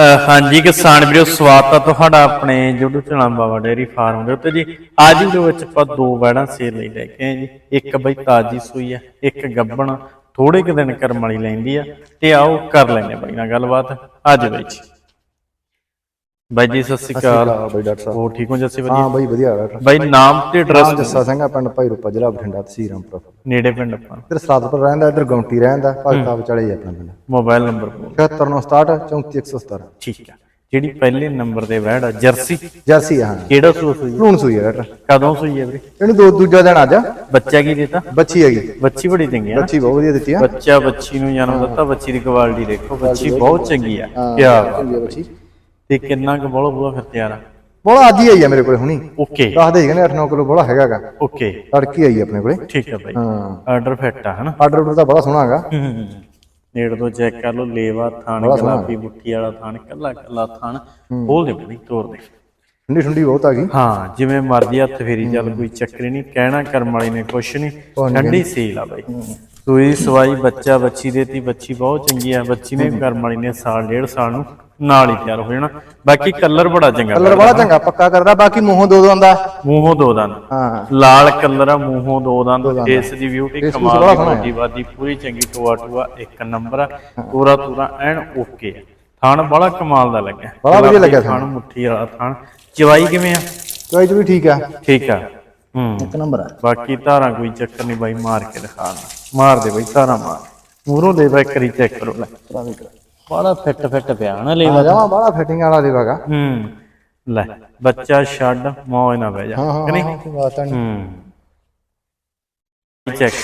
ਹਾਂਜੀ, ਕਿਸਾਨ ਵੀਰੋ, ਸਵਾਗਤ ਹੈ ਤੁਹਾਡਾ ਆਪਣੇ YouTube channel Baba dairy farm ਦੇ ਉੱਤੇ ਜੀ। ਅੱਜ ਦੇ ਵਿੱਚ ਆਪਾਂ ਦੋ ਵੈੜਾਂ ਸੇਲ ਲਈ ਲੈ ਕੇ ਆਏ ਜੀ। ਇੱਕ ਬਈ ਤਾਜੀ ਸੂਈ ਹੈ ਇੱਕ ਗੱਬਣ ਥੋੜੇ ਕੁ ਦਿਨ ਕਰਮ ਵਾਲੀ ਲੈਂਦੀ ਆ। ਤੇ ਆਓ ਕਰ ਲੈਨੇ ਬਾਈ ਨਾਲ ਗੱਲਬਾਤ। ਅੱਜ ਬਈ ਬਾਈ ਜੀ ਸਤਿ ਸ਼੍ਰੀ ਅਕਾਲ। ਹਾਂ ਬਾਈ ਡਾਕਟਰ ਸਾਹਿਬ। ਹੋਰ ਠੀਕ ਹੋ ਜੱਸੀ ਹਾਂ ਵਧੀਆ? ਬਾਈ ਵਧੀਆ ਡਾਕਟਰ ਬਾਈ ਨਾਮ ਤੇ ਐਡਰੈਸ ਜੱਸਾ ਸਿੰਘ ਆ ਪਿੰਡ ਭਾਈ ਰੂਪਾ ਜ਼ਿਲ੍ਹਾ ਬਠਿੰਡਾ ਤਹਿਸੀਲ ਰਾਮਪੁਰ ਨੇੜੇ ਪਿੰਡ ਆਪਾਂ। ਇੱਧਰ ਸਰਾਦਪੁਰ ਰਹਿੰਦਾ ਇੱਧਰ ਗੌਂਟੀ ਰਹਿੰਦਾ ਭਗਤਾ ਵਿਚਾਲੇ ਹੀ ਆਪਣਾ ਪਿੰਡ। ਮੋਬਾਈਲ ਨੰਬਰ ਬੋਲ 76967 34117 ਠੀਕ ਆ। ਜਿਹੜੀ ਪਹਿਲੇ ਨੰਬਰ ਤੇ ਵੈੜ ਆ ਜਰਸੀ? ਜਰਸੀ ਆ, ਹਾਂ। ਕਿਹੜਾ ਸੂਆ ਸੂਈ? ਭਰੂਣ ਸੂਈ ਹੈ ਡਾਕਟਰ। ਕਦੋਂ ਸੂਈ ਹੈ ਵੀਰੇ? ਇਹਨੂੰ ਦੋ ਦੂਜਾ ਦਿਨ ਅੱਜ। ਬੱਚਾ ਕੀ ਦਿੱਤਾ? ਬੱਚੀ ਹੈਗੀ। ਬੱਚੀ ਬੜੀ ਚੰਗੀ ਆ। ਬੱਚੀ ਬਹੁਤ ਵਧੀਆ ਦਿੱਤੀ ਆ। ਬੱਚਾ ਬੱਚੀ ਨੂੰ ਜਨਮ ਦਿੱਤਾ ਬੱਚੀ ਦੀ ਕੁਆਲਿਟੀ ਦੇਖੋ ਬੱਚੀ ਬਹੁਤ ਚੰਗੀ ਆ। ਕੀ ਆ ਬੱਚੀ। ਤੇ ਕਿੰਨਾ ਕੁ ਬੋਲੋ ਬੋਲਾ ਫਿਰ ਤਿਆਰ ਆ? ਬੋਲਾ ਅੱਜ ਹੀ ਆਈ ਆ ਮੇਰੇ ਕੋਲੇ ਹੁਣੀ। ਓਕੇ। ਦੱਸਦੇ ਹੀ ਨੇ 8-9 ਕਿਲੋ ਬੋਲਾ ਹੈਗਾਗਾ। ਓਕੇ। ਤੜਕੀ ਆਈ ਆਪਣੇ ਕੋਲੇ। ਠੀਕ ਆ ਬਾਈ। ਹਾਂ। ਆਰਡਰ ਫਿੱਟ ਆ ਹਨਾ? ਆਰਡਰ ਉਡਰ ਤਾਂ ਬੜਾ ਸੋਹਣਾ ਹੈਗਾ। ਨੇੜ ਤੋਂ ਚੈੱਕ ਕਰ ਲਓ ਲੇਵਾ ਥਾਣ ਗੁਲਾਬੀ ਬੁੱਟੀ ਵਾਲਾ ਥਾਣ ਕੱਲਾ ਕੱਲਾ ਥਾਣ। ਖੋਲ ਦੇ ਬਣੀ ਤੋੜ ਦੇ। ਠੰਡੀ ਠੰਡੀ ਬਹੁਤ ਆ ਗਈ। ਹਾਂ ਜਿਵੇਂ ਮਰਜ਼ੀ ਹੱਥ ਫੇਰੀ ਚੱਲ ਕੋਈ ਚੱਕਰ ਨਹੀਂ ਕਹਿਣਾ ਕਰਮ ਵਾਲੀ ਨੇ ਕੁਛ ਨਹੀਂ। ਠੰਡੀ ਸੀਲ ਆ ਬਾਈ। ਸੂਈ ਸਵਾਈ ਬੱਚਾ ਬੱਚੀ ਦੇਤੀ ਬੱਚੀ ਬਹੁਤ ਚੰਗੀ ਆ। ਬੱਚੀ ਨੇ ਕਰਮ ਵਾਲੀ ਨੇ ਸਾਲ ਡੇਢ ਸਾਲ ਨੂੰ ਨਾਲ ਹੀ ਤਿਆਰ ਹੋ ਜਾਣਾ। ਬਾਕੀ ਕਲਰ ਬੜਾ ਚੰਗਾ ਕਲਰ ਬੜਾ ਚੰਗਾ ਪੱਕਾ ਕਰਦਾ ਬਾਕੀ ਮੂੰਹੋਂ ਦੋ ਦੋ ਆਂਦਾ ਮੂੰਹੋਂ ਦੋ ਦੰਦ। ਹਾਂ ਲਾਲ ਕਲਰ ਆ ਮੂੰਹੋਂ ਦੋ ਦੰਦ। ਫੇਸ ਦੀ ਬਿਊਟੀ ਕਮਾਲ ਦੀ ਬੋਡੀ ਬਾਦੀ ਪੂਰੀ ਚੰਗੀ ਟੋਆ ਟੋਆ ਇੱਕ ਨੰਬਰ ਆ। ਪੂਰਾ ਪੂਰਾ ਐਨ ਓਕੇ ਆ। ਥਣ ਬੜਾ ਕਮਾਲ ਦਾ ਲੱਗਿਆ। ਬੜਾ ਵਧੀਆ ਲੱਗਿਆ ਥਣ ਮੁੱਠੀ ਵਾਲਾ ਥਣ। ਚਵਾਈ ਕਿਵੇਂ ਆ? ਚੋਇਸ ਵੀ ਠੀਕ ਆ। ਠੀਕ ਆ। ਹੂੰ। ਇੱਕ ਨੰਬਰ ਆ। ਬਾਕੀ ਧਾਰਾਂ ਕੋਈ ਚੱਕਰ ਨਹੀਂ ਬਾਈ ਮਾਰ ਕੇ ਦਿਖਾ ਦੇ ਮਾਰ ਦੇ ਬਾਈ ਧਾਰਾਂ ਮਾਰ। ਮੂਹਰੋਂ ਦੇ ਬਾਈ ਕਰੀ ਚੈੱਕ ਕਰੋ ਲੈ। ਬੜਾ ਫਿੱਟ ਫਿੱਟ ਪਿਆ ਨਾ ਲੈ ਆ ਜਾਵਾ ਬੜਾ ਫਿਟਿੰਗ ਵਾਲਾ ਦੇਵਾਗਾ ਹੂੰ ਲੈ ਬੱਚਾ ਛੱਡ ਮੌਜ ਨਾ ਬਹਿ ਜਾ ਹਾਂ ਹਾਂ ਕਿ ਨਹੀਂ? ਹਾਂ ਬਾਤ ਨਹੀਂ ਹੂੰ। ਚੈੱਕ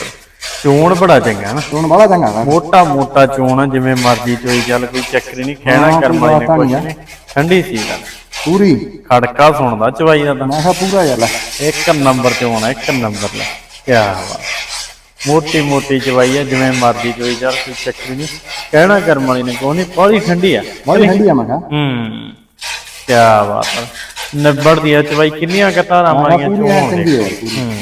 ਚੋਣ ਬੜਾ ਚੰਗਾ ਨਾ। ਹੁਣ ਬੜਾ ਚੰਗਾ ਵਾ ਮੋਟਾ ਮੋਟਾ ਚੋਣ ਆ, ਜਿਵੇਂ ਮਰਜ਼ੀ ਚੋਈ ਚੱਲ ਕੋਈ ਚੱਕਰ ਹੀ ਨਹੀਂ। ਕਰਮ ਵਾਲੀ ਨੇ ਕੁਛ ਨਹੀਂ ਠੰਡੀ ਸੀ ਗੱਲ। ਪੂਰੀ। ਖੜਕਾ ਸੁਣਦਾ ਚਵਾਈ ਦਾ ਤਾਂ। ਮੈਂ ਕਿਹਾ ਪੂਰਾ ਯਾਰ ਇੱਕ ਨੰਬਰ ਤੇ ਹੋਣਾ ਇੱਕ ਨੰਬਰ ਲੈ। ਕੀ ਬਾਤ। ਮੋਟੀ ਮੋਟੀ ਚਵਾਈ ਆ ਜਿਵੇਂ ਮਰਜ਼ੀ ਚੋਈ ਚੱਲ ਕੋਈ ਚੱਕਰ ਹੀ ਨਹੀਂ। ਕਹਿਣਾ ਕਰਮ ਵਾਲੀ ਨੇ ਕੋਈ ਨਹੀਂ? ਬੜੀ ਠੰਡੀ ਆ। ਬੜੀ ਠੰਡੀ ਆ ਮੈਂ ਕਿਹਾ। ਹੂੰ ਕੀ ਬਾਤ ਆ। ਨੱਬੜ ਦੀ ਆ ਚਵਾਈ ਕਿੰਨੀਆਂ ਕਤਾਰਾਂ ਮਾਰੀਆਂ ਦੇ ਹੈ ਹੂੰ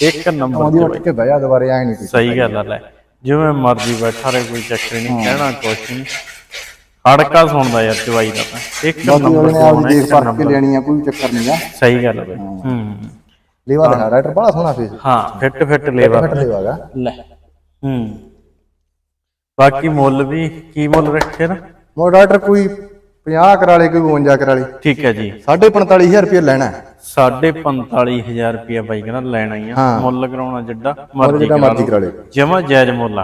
ਇੱਕ ਨੰਬਰ ਆਉਂਦੀ ਉੱਠ ਕੇ ਬਹਿ ਜਾ ਦੁਬਾਰੇ ਆਏ ਨਹੀਂ ਸਹੀ ਗੱਲ ਆ ਲੈ। ਜਿਵੇਂ ਮਰਜ਼ੀ ਬੈਠਾ ਰਹੇ ਕੋਈ ਚੱਕਰ ਹੀ ਨਹੀਂ। ਕਹਿਣਾ ਕੁਛ ਨਹੀਂ। ਹੜਕਾ ਸੁਣਦਾ ਯਾਰ ਚਵਾਈ ਦਾ ਤਾਂ। ਇੱਕ ਨੰਬਰ ਉਹਨੇ ਤੇ ਆਪਦੀ ਹੋਣਾ ਦੇਖ ਇੱਕ ਪਰਖ ਕੇ ਨੰਬਰ। ਲੈਣੀ ਆ ਕੋਈ ਚੱਕਰ ਨਹੀਂ ਆ। ਸਹੀ ਗੱਲ ਆ ਬਈ। ਹੂੰ। ਲੇਵਾ ਦਿਖਾ ਰਾਈਟਰ ਬੜਾ ਸੋਹਣਾ ਫੇਸ ਹਾਂ ਫਿੱਟ ਫਿੱਟ ਲੇਵਾ। ਫਿੱਟ ਲੇਵਾਗਾ ਲੈ। ਹੂੰ। ਬਾਕੀ ਮੁੱਲ ਵੀ ਕੀ ਮੁੱਲ ਰੱਖੇ ਨਾ? ਮੋ ਡਾਕਟਰ ਕੋਈ 50 ਕਰਾਲੇ ਕੋਈ 52 ਕਰਾਲੇ ਠੀਕ ਹੈ ਜੀ। 45000 ਰੁਪਏ ਲੈਣਾ ਹੈ। ਸਾਢੇ 45000 ਰੁਪਇਆ ਬਾਈ ਕਹਿੰਦਾ ਲੈਣਾ ਹੀ ਆ। ਮੁੱਲ ਕਰਾਉਣਾ ਜਿੱਡਾ ਮਰਜ਼ੀ ਕਰਾ ਮਰਜ਼ੀ ਕਰਾ ਲੇ ਜਮਾ ਜਾਇਜ਼ ਮੁੱਲ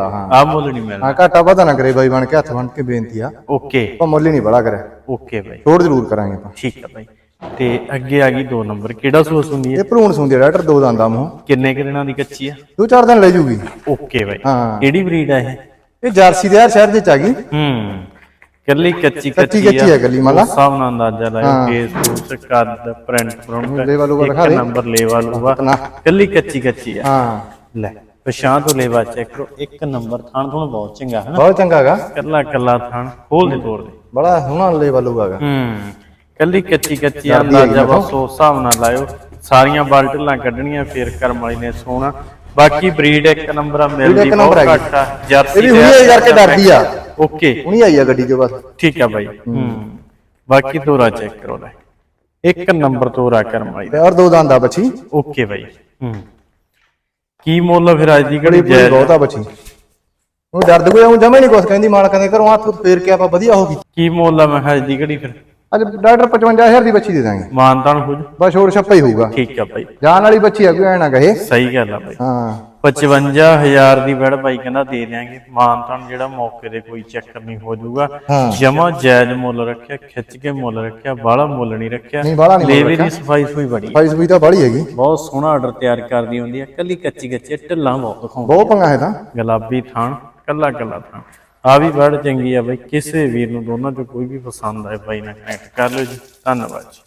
ਆ। ਆ ਮੁੱਲ ਨਹੀਂ ਮਿਲਦਾ। ਹਾਂ ਘਾਟਾ ਵਾਧਾ ਨਾ ਕਰੇ ਬਾਈ ਬਣ ਕੇ ਹੱਥ ਬਣ ਕੇ ਬੇਨਤੀ ਆ। ਓਕੇ। ਆਪਾਂ ਮੁੱਲ ਹੀ ਨਹੀਂ ਬੜਾ ਕਰਿਆ। ਓਕੇ ਬਾਈ। ਛੋੜ ਜ਼ਰੂਰ ਕਰਾਂਗੇ ਆਪਾਂ। ਠੀਕ ਹੈ ਬਾਈ। ਤੇ ਅੱਗੇ ਆ ਗਈ ਦੋ ਨੰਬਰ। ਕਿਹੜਾ ਸੂਸ ਹੁੰਦੀ ਹੈ? ਇਹ ਭਰੂਣ ਸੁੰਦੀ ਡਾਕਟਰ ਦੋ ਦੰਦਾਂ ਮੂੰਹ। ਕਿੰਨੇ ਕੁ ਦਿਨਾਂ ਦੀ ਕੱਚੀ ਆ? ਦੋ ਚਾਰ ਦਿਨ ਲੈ ਜੂਗੀ। ਓਕੇ ਬਾਈ। ਹਾਂ। ਕਿਹੜੀ ਬਰੀਡ ਆ ਇਹ? ਇਹ ਜਰਸੀ ਦੇ ਯਾਰ ਸ਼ਹਿਰ ਦੇ ਚ ਆ ਗਈ। ਹੂੰ। ਕੱਲੀ ਕੱਚੀ ਕੱਚੀ ਕੱਚੀ ਕੱਚੀ ਆ ਇਕੱਲੀ ਮੰਨ ਲਾ। ਉਸ ਹਿਸਾਬ ਨਾਲ ਅੰਦਾਜ਼ਾ ਲਾਇਓ ਕੇਸ ਕੂਸ ਕੱਦ ਪ੍ਰਿੰਟ ਪ੍ਰਿੰਟ ਲੇਵਾ ਲੂਵਾ ਦਿਖਾ ਦੇ। ਨੰਬਰ ਲੇਵਾ ਲੂਵਾ। ਨਾ। ਕੱਲੀ ਕੱਚੀ ਕੱਚੀ ਆ। ਹਾਂ। ਲੈ ਪਛਾਣ ਤੋਂ ਲੇਵਾ ਚੈੱਕ ਕਰੋ। ਇੱਕ ਨੰਬਰ ਥਾਣ ਤੁਹਾਨੂੰ ਬਹੁਤ ਚੰਗਾ ਹੈ ਨਾ? ਬਹੁਤ ਚੰਗਾ ਹੈਗਾ। ਕੱਲਾ ਕੱਲਾ ਥਾਣ ਖੋਲ ਦੇ ਤੋੜ ਦੇ ਬੜਾ ਸੋਹਣਾ ਲੈਵਲ ਹੋਊਗਾ ਹੂੰ। ਕੱਲੀ ਕੱਚੀ ਕੱਚੀ ਅੰਦਾਜ਼ਾ ਬਸ ਉਸ ਹਿਸਾਬ ਨਾਲ ਲਾਇਓ। ਸਾਰੀਆਂ ਬਾਲਟਲਾਂ ਕੱਢਣੀਆਂ ਫੇਰ ਕਰਮ ਵਾਲੀ ਨੇ ਸੋਣਾ। ਬਾਕੀ ਬਰੀਡ ਇੱਕ ਨੰਬਰ ਆ ਮਿਲਦੀ ਬਹੁਤ। ਘੱਟ ਆ ਜਰਸੀ ਇਹ ਵੀ ਹੁਣੇ ਕਰਕੇ ਡਰਦੀ ਆ। ਓਕੇ। ਹੁਣੀ ਆਈ ਆ ਗੱਡੀ ਚੋਂ ਬਸ। ਠੀਕ ਆ ਬਾਈ। ਹੂੰ। ਬਾਕੀ ਤੋਰਾ ਚੈੱਕ ਕਰੋ ਲੈ। ਇੱਕ ਨੰਬਰ ਤੋਰਾ ਕਰਮ ਵਾਲੀ। ਤੇ ਔਰ ਦੋ ਦੰਦ ਆ ਬੱਚੀ। ਓਕੇ ਬਾਈ। ਹੂੰ। ਕੀ ਮੁੱਲ ਆ ਫਿਰ ਅੱਜ ਦੀ ਘੜੀ? ਬਹੁਤ ਆ ਬੱਚੀ। ਉਹ ਦਰਦ ਕੋਈ ਉਹ ਜਮੇ ਨਹੀਂ ਕੁਛ। ਕਹਿੰਦੀ ਮਾਲਕਾਂ ਦੇ ਘਰੋਂ ਹੱਥ ਫੇਰ ਕੇ ਆਪਾਂ ਵਧੀਆ ਹੋ ਗਈ। ਕੀ ਮੁੱਲ ਆ ਮੈਂ ਅੱਜ ਦੀ ਘੜੀ ਫਿਰ? ਅੱਜ ਡਾਕਟਰ 55000 ਦੀ ਬੱਚੀ ਦੇ ਦਾਂਗੇ। ਮਾਨਤਾਨ ਹੋ ਜੂ। ਬਸ ਹੋਰ ਛੱਪਾ ਹੀ ਹੋਊਗਾ। ਠੀਕ ਆ ਬਾਈ। ਜਾਨ ਵਾਲੀ ਬੱਚੀ ਆ ਕੋਈ ਐ ਨਾ ਕਹੇ। ਸਹੀ ਗੱਲ ਆ ਬਾਈ। ਹਾਂ। 55000 ਦੀ ਵੜ ਬਾਈ ਕਹਿੰਦਾ ਦੇ ਦਿਆਂਗੇ। ਮਾਨਤਾਨ ਜਿਹੜਾ ਮੌਕੇ ਦੇ ਕੋਈ ਚੱਕਰ ਨਹੀਂ ਹੋ ਜਾਊਗਾ। ਜਮਾ ਜਾਇਜ਼ ਮੁੱਲ ਰੱਖਿਆ ਖਿੱਚ ਕੇ ਮੁੱਲ ਰੱਖਿਆ ਬਾਹਲਾ ਮੁੱਲ ਨਹੀਂ ਰੱਖਿਆ। ਨਹੀਂ, ਬਾਹਲਾ ਨਹੀਂ ਲੇਵੇ ਦੀ ਸਫ਼ਾਈ ਸੁਈ ਬੜੀ ਫਾਈਸ ਵੀ ਤਾਂ ਬਾੜੀ ਹੈਗੀ। ਬਹੁਤ ਸੋਹਣਾ ਆਰਡਰ ਤਿਆਰ ਕਰਦੀ ਹੁੰਦੀ ਹੈ ਕੱਲੀ ਕੱਚੀ ਕੱਚੀ ਢਿੱਲਾਂ ਬਹੁਤ ਦਿਖਾਉਂਦੀ ਬਹੁਤ ਪੰਗਾ ਹੈ ਤਾਂ। ਗੁਲਾਬੀ ਥਾਣ ਕੱਲਾ ਕੱਲਾ ਥਾਣ ਆ ਵੀ ਬੜ ਚੰਗੀ ਆ ਬਾਈ, ਕਿਸੇ ਵੀਰ ਨੂੰ ਦੋਨਾਂ ਚੋਂ ਕੋਈ ਵੀ ਪਸੰਦ ਆਏ, ਬਾਈ ਨਾਲ ਕਨੈਕਟ ਕਰ ਲਿਓ ਜੀ। ਧੰਨਵਾਦ ਜੀ।